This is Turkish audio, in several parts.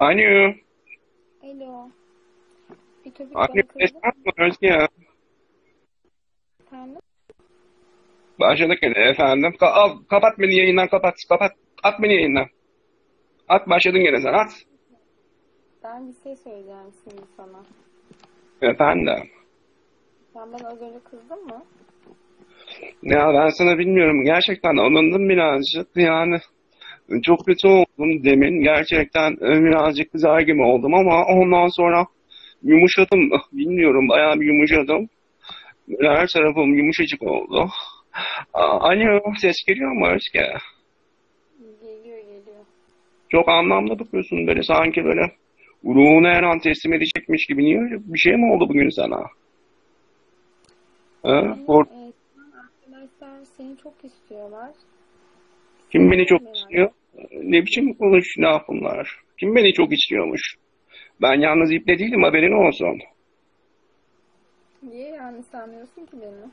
Alo. Alo. Bir köpek Alo. Esnaf mı Özge? efendim? Başladık yine efendim. Ka al, kapat beni yayından kapat. Kapat. At beni yayından. At başladın gene sen at. Ben bir şey söyleyeceğim şimdi sana. Efendim. Sen bana az önce kızdın mı? Ya ben sana bilmiyorum. Gerçekten alındım birazcık. Yani çok kötü oldum demin. Gerçekten e, birazcık kızar gibi oldum ama ondan sonra yumuşadım. Bilmiyorum bayağı bir yumuşadım. Her tarafım yumuşacık oldu. Alo ses geliyor mu Özge? Geliyor geliyor. Çok anlamlı bakıyorsun böyle sanki böyle ruhunu her an teslim edecekmiş gibi. Niye öyle bir şey mi oldu bugün sana? Ha? Kork- Evet, arkadaşlar seni çok istiyorlar. Kim beni çok istiyor? Ne biçim konuş ne bunlar? Kim beni çok istiyormuş? Ben yalnız iple değilim haberin olsun. Niye yani sanmıyorsun ki beni?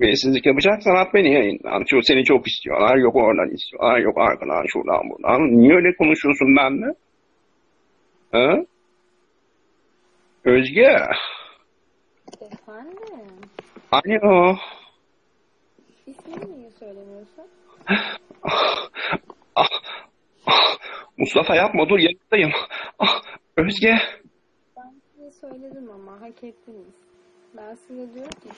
Belirsizlik yapacaksan at beni yayından. Şu seni çok istiyorlar. Yok oradan istiyorlar. Yok arkadan şuradan buradan. Niye öyle konuşuyorsun benimle? Ha? Özge. Efendim? Alo. Niye söylemiyorsun? Ah, ah, Mustafa yapma dur yanındayım. Ah, Özge. Ben size söyledim ama hak ettiniz. Ben size diyorum ki